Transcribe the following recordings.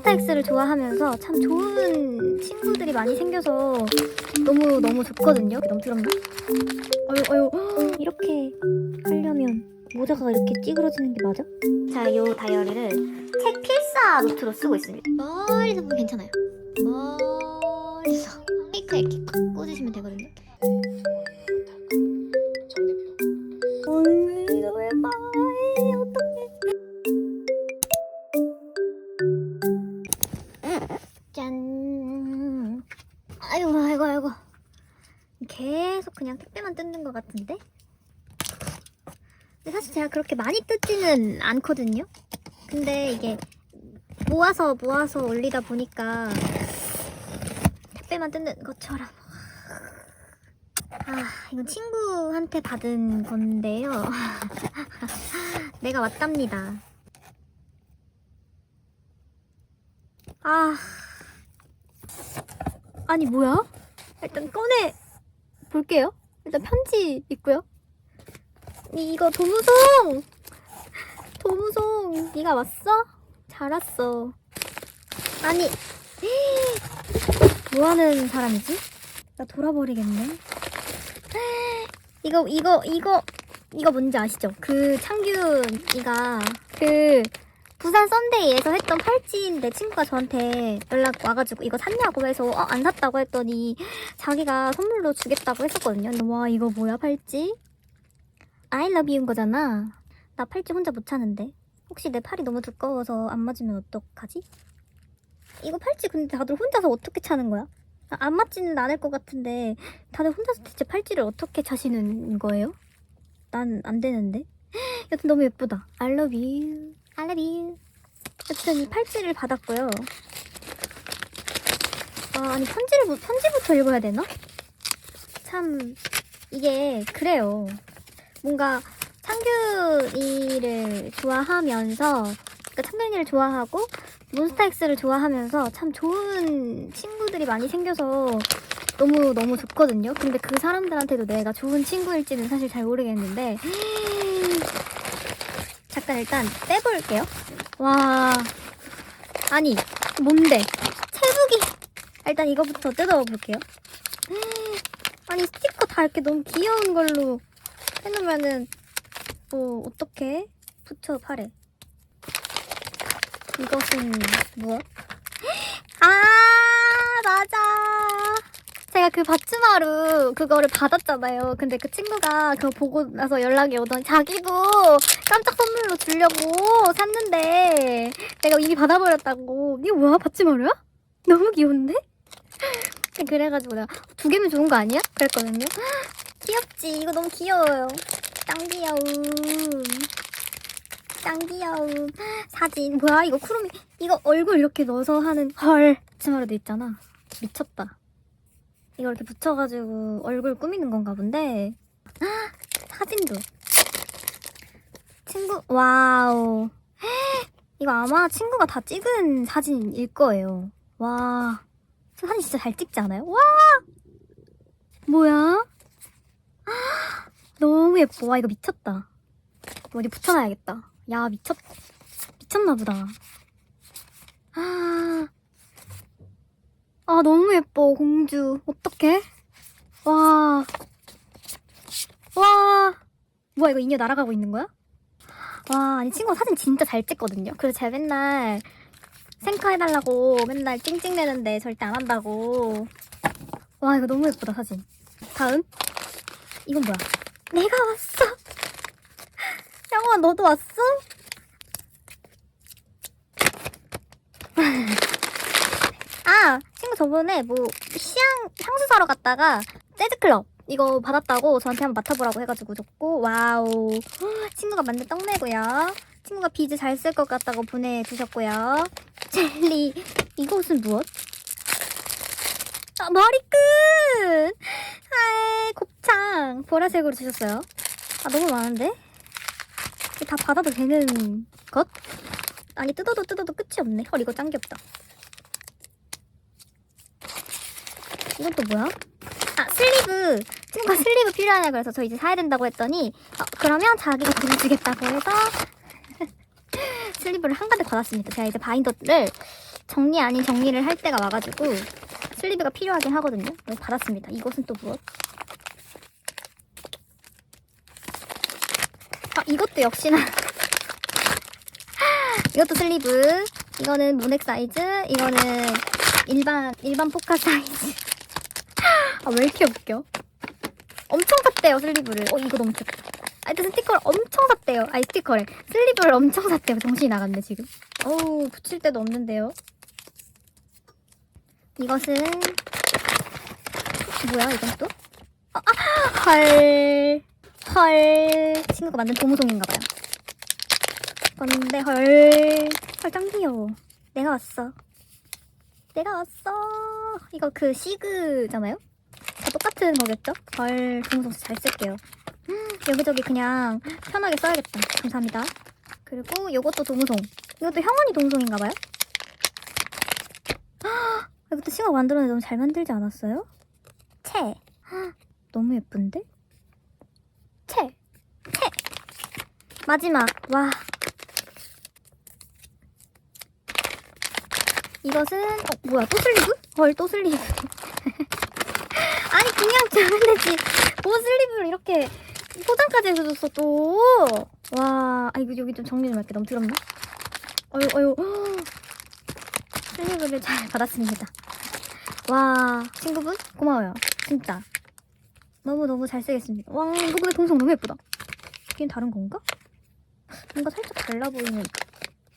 몬스타엑스를 좋아하면서 참 좋은 친구들이 많이 생겨서 너무 너무 좋거든요. 너무 부럽나? 어유 어유 이렇게 하려면 모자가 이렇게 찌그러지는 게 맞아? 자, 요 다이어리를 책 필사 노트로 쓰고 있습니다. 멀리서 보면 괜찮아요. 멀리서 케이크 이렇게 딱 꽂으시면 되거든요. 음, 이거 제가 그렇게 많이 뜯지는 않거든요? 근데 이게 모아서 모아서 올리다 보니까 택배만 뜯는 것처럼. 아, 이건 친구한테 받은 건데요. 내가 왔답니다. 아. 아니, 뭐야? 일단 꺼내 볼게요. 일단 편지 있고요. 이- 이거 도무송! 도무송, 네가 왔어? 잘 왔어. 아니, 뭐 하는 사람이지? 나 돌아버리겠네. 이거, 이거, 이거, 이거 뭔지 아시죠? 그 창균이가 그 부산 썬데이에서 했던 팔찌인데 친구가 저한테 연락 와가지고 이거 샀냐고 해서 어, 안 샀다고 했더니 자기가 선물로 주겠다고 했었거든요. 근데 와 이거 뭐야 팔찌? I love you인 거잖아. 나 팔찌 혼자 못 차는데. 혹시 내 팔이 너무 두꺼워서 안 맞으면 어떡하지? 이거 팔찌 근데 다들 혼자서 어떻게 차는 거야? 아, 안 맞지는 않을 것 같은데 다들 혼자서 대체 팔찌를 어떻게 차시는 거예요? 난 안 되는데. 여튼 너무 예쁘다. I love you. I love you. 여튼 이 팔찌를 받았고요. 아, 아니 편지를 뭐- 편지부터 읽어야 되나? 참 이게 그래요. 뭔가 창균이를 좋아하면서 그러니까 창균이를 좋아하고 몬스타엑스를 좋아하면서 참 좋은 친구들이 많이 생겨서 너무 너무 좋거든요. 근데 그 사람들한테도 내가 좋은 친구일지는 사실 잘 모르겠는데 잠깐 일단 떼볼게요. 와 아니 뭔데 채북이 일단 이거부터 뜯어볼게요. 아니 스티커 다 이렇게 너무 귀여운 걸로 해놓으면은 뭐 어떻게 붙여 팔에 이것은 무엇? 아 맞아 제가 그 바츠마루 그거를 받았잖아요 근데 그 친구가 그거 보고 나서 연락이 오더니 자기도 깜짝 선물로 주려고 샀는데 내가 이미 받아버렸다고 이거 뭐야 바츠마루야? 너무 귀여운데? 그래가지고 내가 두 개면 좋은 거 아니야? 그랬거든요 귀엽지? 이거 너무 귀여워요. 짱 귀여움. 짱 귀여움. 사진. 뭐야 이거 쿠루미 이거 얼굴 이렇게 넣어서 하는 헐. 치마로도 있잖아. 미쳤다. 이거 이렇게 붙여가지고 얼굴 꾸미는 건가 본데. 헉, 사진도. 친구 와우. 이거 아마 친구가 다 찍은 사진일 거예요. 와. 사진 진짜 잘 찍지 않아요? 와! 뭐야 너무 예뻐. 와, 이거 미쳤다. 어디 붙여놔야겠다. 야, 미쳤, 미쳤나 보다. 아, 아, 너무 예뻐, 공주. 어떡해? 와, 와. 뭐야, 이거 인형 날아가고 있는 거야? 와, 아니, 친구가 사진 진짜 잘 찍거든요. 그래서 제가 맨날 생카 해달라고 맨날 찡찡대는데 절대 안 한다고. 와, 이거 너무 예쁘다, 사진. 다음. 이건 뭐야? 내가 왔어. 영아, 너도 왔어? 아, 친구 저번에 뭐 시향 향수 사러 갔다가 재즈클럽 이거 받았다고 저한테 한번 맡아보라고 해가지고 줬고 와우 친구가 만든 떡내고요. 친구가 비즈 잘 쓸 것 같다고 보내주셨고요. 젤리 이것은 무엇? 아, 머리끈! 보라색으로 주셨어요. 아 너무 많은데? 다 받아도 되는 것? 아니 뜯어도 뜯어도 끝이 없네. 헐 이거 짱 귀엽다. 이건 또 뭐야? 아 슬리브 친구가 슬리브 필요하냐 그래서 저 이제 사야 된다고 했더니 어, 그러면 자기가 돈을 주겠다고 해서 슬리브를 한 가득 받았습니다. 제가 이제 바인더를 정리 아닌 정리를 할 때가 와가지고 슬리브가 필요하긴 하거든요. 받았습니다. 이것은 또 무엇? 이것도 역시나 이것도 슬리브. 이거는 모넥 사이즈. 이거는 일반 일반 포카 사이즈. 아, 왜 이렇게 웃겨? 엄청 샀대요 슬리브를. 어 이거 너무 귀엽다. 하여튼 스티커를 엄청 샀대요. 아니 스티커래. 슬리브를 엄청 샀대요. 정신이 나갔네 지금. 어우 붙일 데도 없는데요. 이것은 뭐야 이건 또? 아, 아, 헐. 헐. 친구가 만든 도무송인가봐요. 건데 헐. 헐짱 귀여워. 내가 왔어. 내가 왔어. 이거 그 시그잖아요? 다 똑같은 거겠죠? 헐 도무송 잘 쓸게요. 음, 여기저기 그냥 편하게 써야겠다. 감사합니다. 그리고 요것도 도무송. 이것도 형원이 도무송인가봐요? 이것도 친구가 만들어내 너무 잘 만들지 않았어요? 채. 헉, 너무 예쁜데? 채. 채. 마지막. 와. 이것은 어, 뭐야? 또 슬리브? 헐, 또 슬리브. 아니 그냥 주면 되지. 뭐 슬리브를 이렇게 포장까지 해줘줬어 또. 와, 아 이거 여기 좀 정리 좀 할게. 너무 더럽나? 어유, 어유. 슬리브를 잘 받았습니다. 와, 친구분 고마워요. 진짜. 너무 너무 잘 쓰겠습니다. 와, 이거 근데 동성 너무 예쁘다. 이게 다른 건가? 뭔가 살짝 달라 보이는.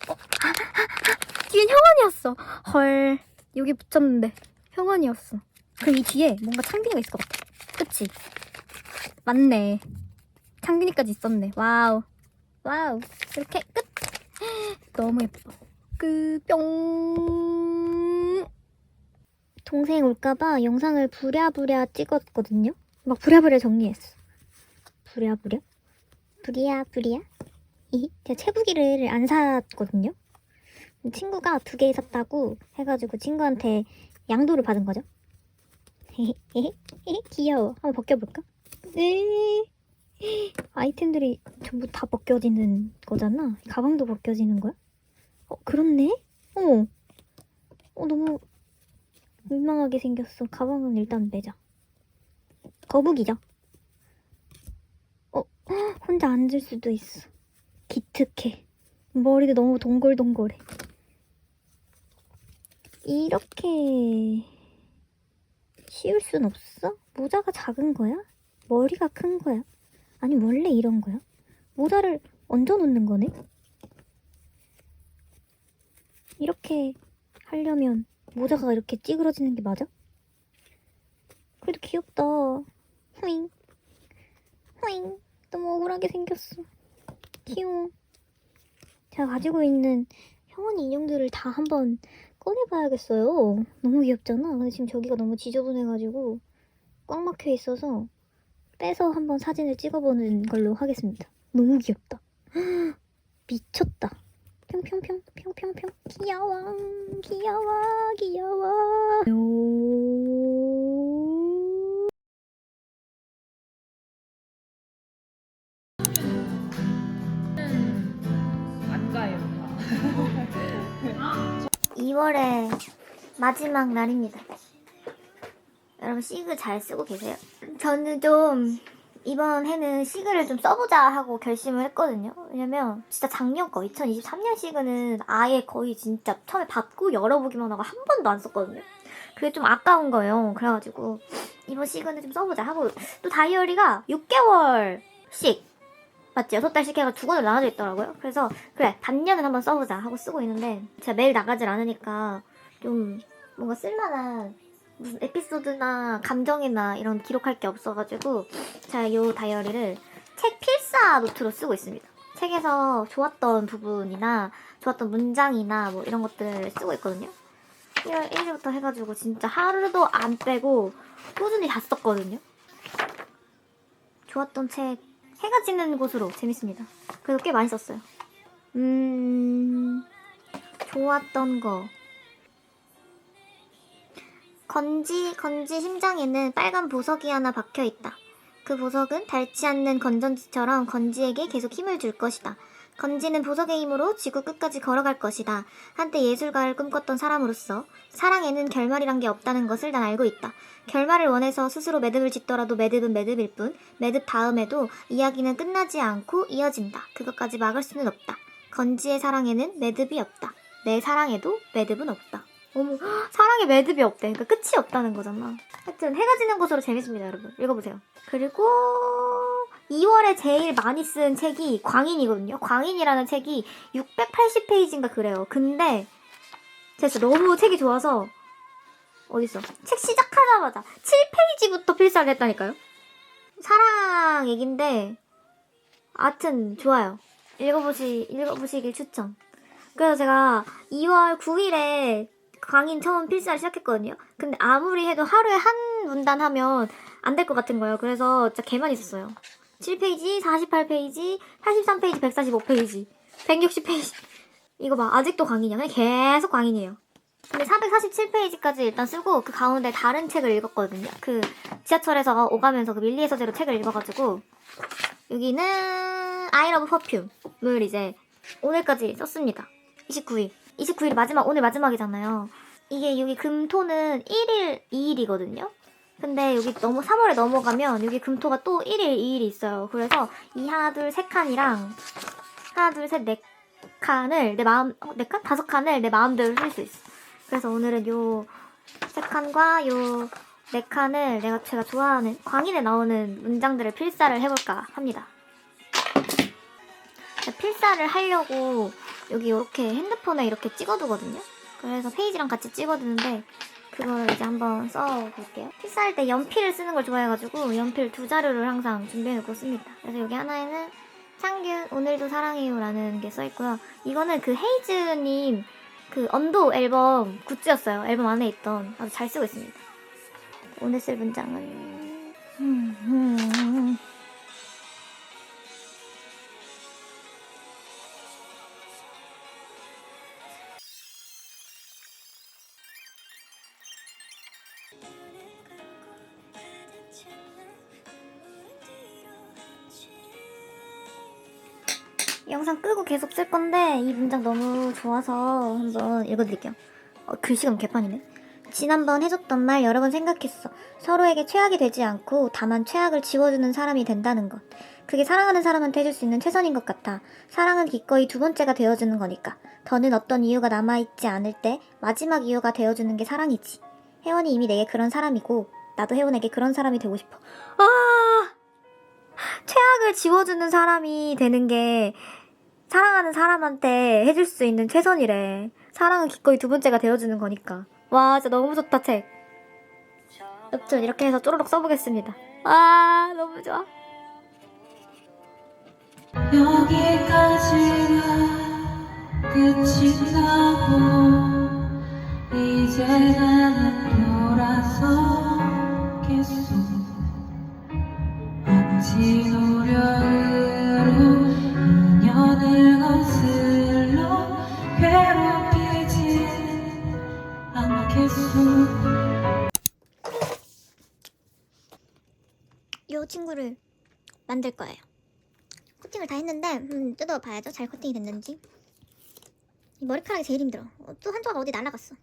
어, 뒤엔 형원이었어. 헐, 여기 붙였는데 형원이었어. 그럼 이 뒤에 뭔가 창빈이가 있을 것 같아. 그치? 맞네. 창빈이까지 있었네. 와우. 와우. 이렇게 끝. 너무 예뻐. 그 뿅. 동생 올까봐 영상을 부랴부랴 찍었거든요. 막 부랴부랴 정리했어. 부랴부랴? 부랴 부랴? 이 제가 채부기를 안 샀거든요. 친구가 두 개 샀다고 해가지고 친구한테 양도를 받은 거죠. 귀여워. 한번 벗겨볼까? 네. 아이템들이 전부 다 벗겨지는 거잖아. 가방도 벗겨지는 거야? 어, 그렇네? 어. 어, 너무 민망하게 생겼어. 가방은 일단 매자. 거북이죠? 어, 혼자 앉을 수도 있어. 기특해. 머리도 너무 동글동글해. 이렇게 씌울 순 없어? 모자가 작은 거야? 머리가 큰 거야? 아니 원래 이런 거야? 모자를 얹어 놓는 거네? 이렇게 하려면 모자가 이렇게 찌그러지는 게 맞아? 그래도 귀엽다. 후잉. 후잉. 너무 억울하게 생겼어. 귀여워. 제가 가지고 있는 형원이 인형들을 다 한번 꺼내봐야겠어요. 너무 귀엽잖아. 근데 지금 저기가 너무 지저분해가지고 꽉 막혀 있어서 빼서 한번 사진을 찍어보는 걸로 하겠습니다. 너무 귀엽다. 미쳤다. 평평평 평평평 귀여워 귀여워 귀여워 요... 2월의 마지막 날입니다. 여러분 시그 잘 쓰고 계세요? 저는 좀 이번 해는 시그를 좀 써보자 하고 결심을 했거든요. 왜냐면 진짜 작년 거 2023년 시그는 아예 거의 진짜 처음에 받고 열어보기만 하고 한 번도 안 썼거든요. 그게 좀 아까운 거예요. 그래가지고 이번 시그는 좀 써보자 하고 또 다이어리가 6개월씩 맞지? 6달씩 해가 두 권으로 나눠져 있더라고요. 그래서 그래 단년을 한번 써보자 하고 쓰고 있는데 제가 매일 나가질 않으니까 좀 뭔가 쓸만한 무슨 에피소드나 감정이나 이런 기록할 게 없어가지고 제가 이 다이어리를 책 필사 노트로 쓰고 있습니다. 책에서 좋았던 부분이나 좋았던 문장이나 뭐 이런 것들을 쓰고 있거든요. 1월 1일부터 해가지고 진짜 하루도 안 빼고 꾸준히 다 썼거든요. 좋았던 책 해가 지는 곳으로 재밌습니다. 그래서 꽤 많이 썼어요. 음, 좋았던 거. 건지, 건지 심장에는 빨간 보석이 하나 박혀 있다. 그 보석은 닳지 않는 건전지처럼 건지에게 계속 힘을 줄 것이다. 건지는 보석의 힘으로 지구 끝까지 걸어갈 것이다. 한때 예술가를 꿈꿨던 사람으로서 사랑에는 결말이란 게 없다는 것을 난 알고 있다. 결말을 원해서 스스로 매듭을 짓더라도 매듭은 매듭일 뿐 매듭 다음에도 이야기는 끝나지 않고 이어진다. 그것까지 막을 수는 없다. 건지의 사랑에는 매듭이 없다. 내 사랑에도 매듭은 없다. 어머, 사랑에 매듭이 없대. 그러니까 끝이 없다는 거잖아. 하여튼 해가 지는 곳으로 재밌습니다, 여러분. 읽어보세요. 그리고 2월에 제일 많이 쓴 책이 광인이거든요. 광인이라는 책이 680페이지인가 그래요. 근데 진짜 너무 책이 좋아서 어딨어? 책 시작하자마자 7페이지부터 필사를 했다니까요. 사랑 얘긴데 아튼 좋아요. 읽어보시 읽어보시길 추천. 그래서 제가 2월 9일에 광인 처음 필사를 시작했거든요. 근데 아무리 해도 하루에 한 문단 하면 안 될 것 같은 거예요. 그래서 진짜 개만 있었어요. 7페이지, 48페이지, 83페이지, 145페이지, 160페이지. 이거 봐. 아직도 광인이야. 그냥 계속 광인이에요. 근데 447페이지까지 일단 쓰고 그 가운데 다른 책을 읽었거든요. 그 지하철에서 오가면서 그 밀리의 서재로 책을 읽어가지고 여기는 love perfume을 이제 오늘까지 썼습니다. 29일. 29일 마지막, 오늘 마지막이잖아요. 이게 여기 금토는 1일, 2일이거든요. 근데 여기 너무 3월에 넘어가면 여기 금토가 또 1일, 2일이 있어요. 그래서 이 하나, 둘, 세 칸이랑 하나, 둘, 셋, 네 칸을 내 마음, 어, 네 칸? 다섯 칸을 내 마음대로 쓸 수 있어. 그래서 오늘은 요 세 칸과 요 네 칸을 내가 제가 좋아하는 광인에 나오는 문장들을 필사를 해볼까 합니다. 필사를 하려고 여기 이렇게 핸드폰에 이렇게 찍어두거든요. 그래서 페이지랑 같이 찍어두는데 그거를 이제 한번 써볼게요. 필사할 때 연필을 쓰는 걸 좋아해가지고 연필 두 자루를 항상 준비해놓고 씁니다. 그래서 여기 하나에는 창균 오늘도 사랑해요라는 게 써있고요. 이거는 그 헤이즈님 그 언도 앨범 굿즈였어요. 앨범 안에 있던 아주 잘 쓰고 있습니다. 오늘 쓸 문장은 음, 음, 음. 영상 끄고 계속 쓸 건데 이 문장 너무 좋아서 한번 읽어드릴게요. 어, 글씨가 개판이네. 지난번 해줬던 말 여러 번 생각했어. 서로에게 최악이 되지 않고 다만 최악을 지워주는 사람이 된다는 것. 그게 사랑하는 사람한테 해줄 수 있는 최선인 것 같아. 사랑은 기꺼이 두 번째가 되어주는 거니까. 더는 어떤 이유가 남아있지 않을 때 마지막 이유가 되어주는 게 사랑이지. 혜원이 이미 내게 그런 사람이고 나도 혜원에게 그런 사람이 되고 싶어. 아! 최악을 지워주는 사람이 되는 게 사랑하는 사람한테 해줄 수 있는 최선이래. 사랑은 기꺼이 두 번째가 되어주는 거니까. 와, 진짜 너무 좋다, 책. 여튼 이렇게 해서 쪼르륵 써보겠습니다. 아, 너무 좋아. 여기까지가 끝이 나고 이제 나는 돌아서겠소 엄지 이 친구를 만들 거예요. 코팅을 다 했는데 음, 뜯어봐야죠. 잘 코팅이 됐는지. 이 머리카락이 제일 힘들어. 어, 또 한조각 어디 날아갔어.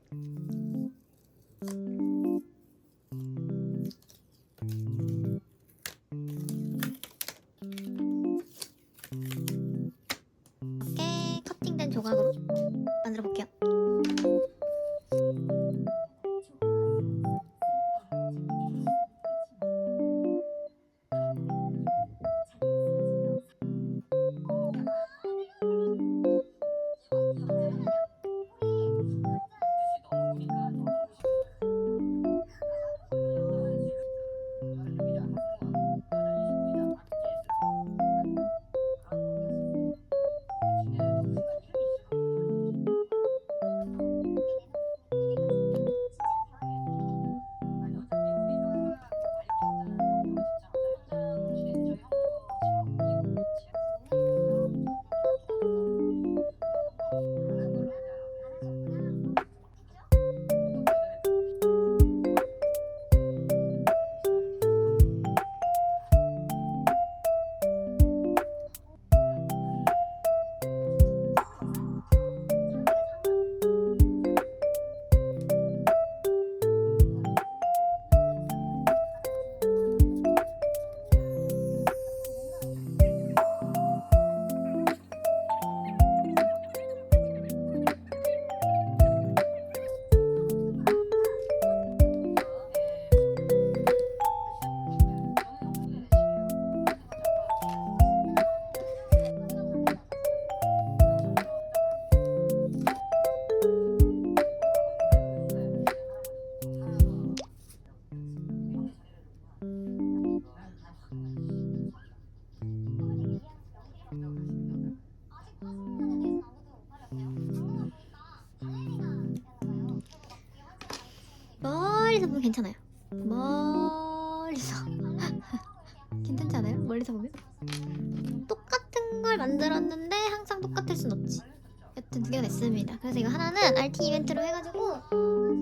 RT 이벤트로 해가지고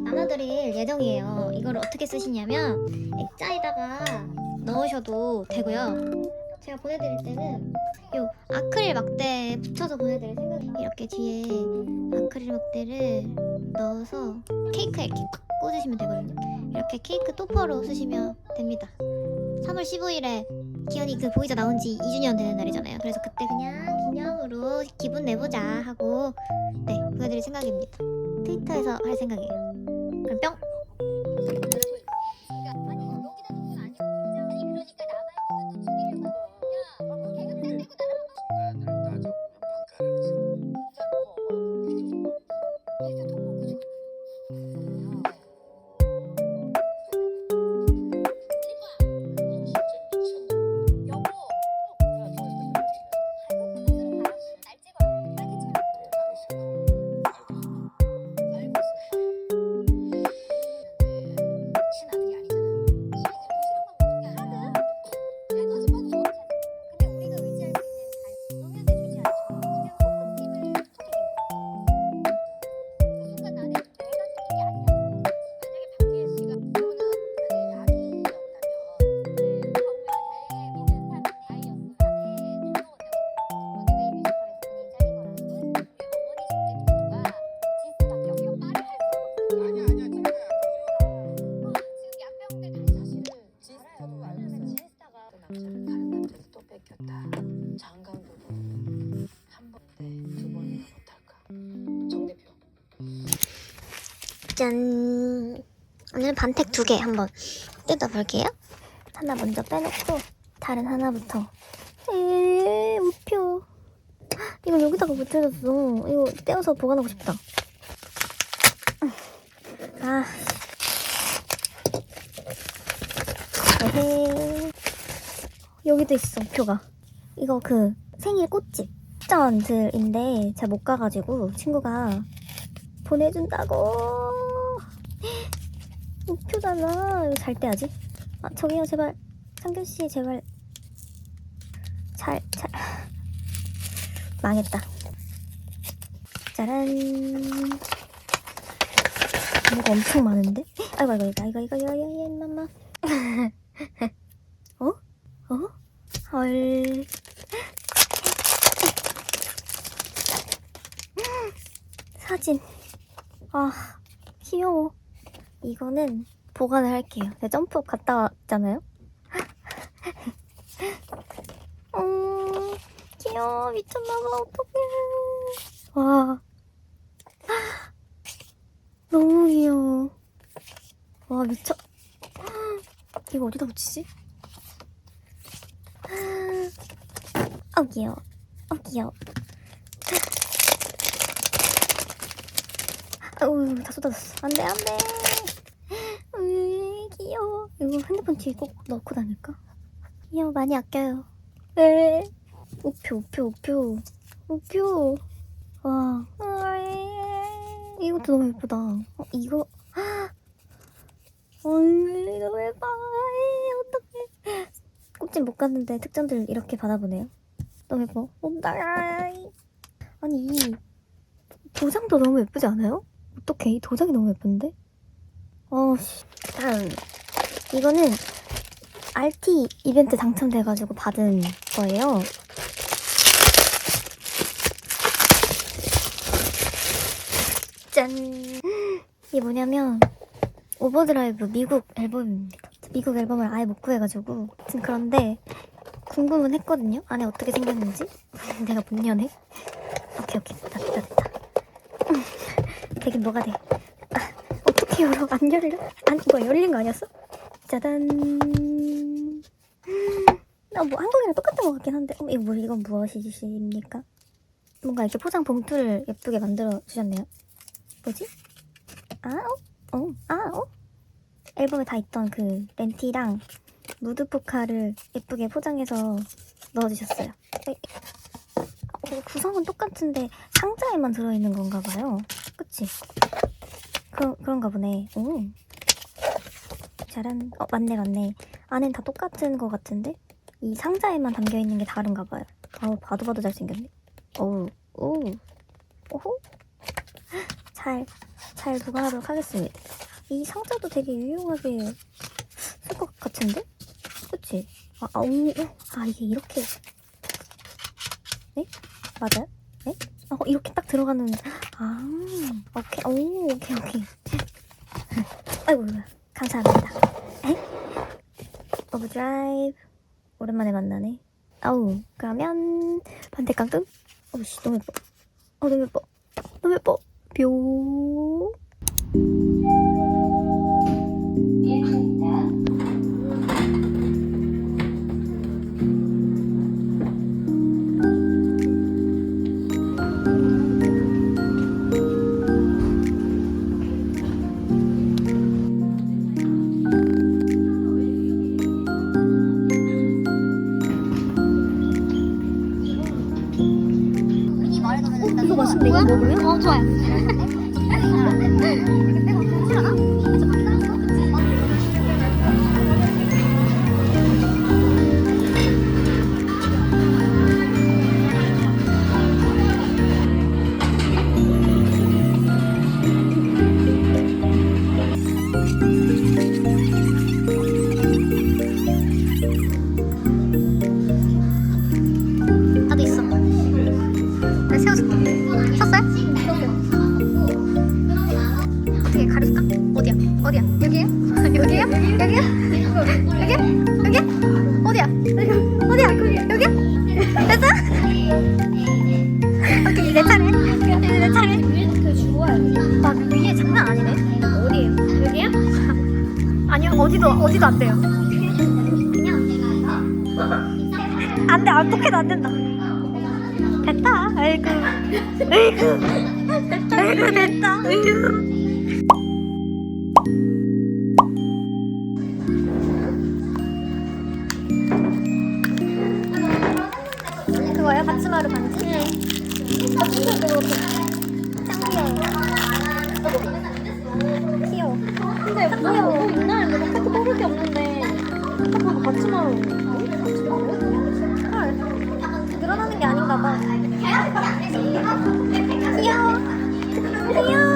나눠드릴 예정이에요. 이걸 어떻게 쓰시냐면 액자에다가 넣으셔도 되고요. 제가 보내드릴 때는 요 아크릴 막대 붙여서 보내드릴 생각이에요. 이렇게 뒤에 아크릴 막대를 넣어서 케이크에 이렇게 꽉 꽂으시면 되거든요. 이렇게 케이크 토퍼로 쓰시면 됩니다. 3월 15일에 기현이 그 보이자 나온 지 2주년 되는 날이잖아요. 그래서 그때 그냥 기념으로 기분 내보자 하고 네 보내드릴 생각입니다. 트위터에서 할 생각이에요. 그럼 뿅! 짠! 오늘 반택 두 개 한번 뜯어볼게요. 하나 먼저 빼놓고 다른 하나부터. 에 우표. 이걸 여기다가 못 뜯었어. 이거 떼어서 보관하고 싶다. 아. 에헤. 여기도 있어 우표가. 이거 그 생일 꽃집 전들인데 제가 못 가가지고 친구가 보내준다고. 우표잖아. 이거 잘 떼야지. 아, 저기요, 제발. 상균씨, 제발. 잘, 잘. 망했다. 짜란. 뭐가 엄청 많은데? 아이고, 아이고, 아이고, 아이고, 아이고, 아이고, 아이고, 엄마. 어? 어? 헐. 사진. 아, 귀여워. 이거는 보관을 할게요. 제가 점프 갔다 왔잖아요. 음, 귀여워. 미쳤나봐. 어떡해. 와. 너무 귀여워. 와, 미쳐. 이거 어디다 붙이지? 어, 귀여워. 어, 귀여워. 아우, 다 쏟아졌어. 안 돼, 안 돼. 이거 핸드폰 뒤에 꼭 넣고 다닐까? 귀여워, 많이 아껴요. 에 우표, 우표, 우표. 우표. 와. 이것도 너무 예쁘다. 어, 이거. 어이, 너무 예뻐. 어떡해. 꼭지 못 갔는데 특전들 이렇게 받아보네요. 너무 예뻐. 온다. 아니, 이 도장도 너무 예쁘지 않아요? 어떡해. 이 도장이 너무 예쁜데? 어, 씨. 이거는 RT 이벤트 당첨돼가지고 받은 거예요. 짠! 이게 뭐냐면, 오버드라이브 미국 앨범입니다. 미국 앨범을 아예 못 구해가지고. 아무튼 그런데, 궁금은 했거든요? 안에 어떻게 생겼는지? 내가 못 여네? 오케이, 오케이. 됐다, 됐다, 됐다. 음, 되긴 뭐가 돼. 아, 어떻게 열어? 안 열려? 아니, 이거 열린 거 아니었어? 짜잔. 아, 뭐 한국이랑 똑같은 것 같긴 한데. 어, 이거 뭐, 이건 무엇이십니까? 뭔가 이렇게 포장 봉투를 예쁘게 만들어 주셨네요. 뭐지? 아, 어? 어? 아, 어? 앨범에 다 있던 그 렌티랑 무드 포카를 예쁘게 포장해서 넣어주셨어요. 에, 어, 구성은 똑같은데 상자에만 들어있는 건가 봐요. 그치? 그런, 그런가 보네. 오. 짜란. 어, 맞네, 맞네. 안엔 다 똑같은 거 같은데? 이 상자에만 담겨있는 게 다른가 봐요. 어우, 봐도 봐도 잘생겼네. 어우, 오. 오호. 잘, 잘 보관하도록 하겠습니다. 이 상자도 되게 유용하게 쓸 것 같은데? 그치? 아, 아, 오, 아, 이게 이렇게. 네? 맞아요? 네? 어, 이렇게 딱 들어가는. 아, 오케이, 오, 오케이, 오케이. 아이고, 감사합니다. 에? 오브드라이브. 오랜만에 만나네. 아우, 그러면, 반대 깡뚱? 어우씨, 너무 예뻐. 어, 너무 예뻐. 너무 예뻐. 뿅. 이거 맛있는데 이거 먹 된다. 됐다. 아이고. 아이고. 아이고 됐다. 아이고. 그거요? 바츠마루 반지? 네. 귀여워. 근데 뭐야? 옛날에 내가 팩트 뽑을 게 없는데 팩트 바츠마루. 드러나는 게 아닌가 봐. 귀여워. 귀여워.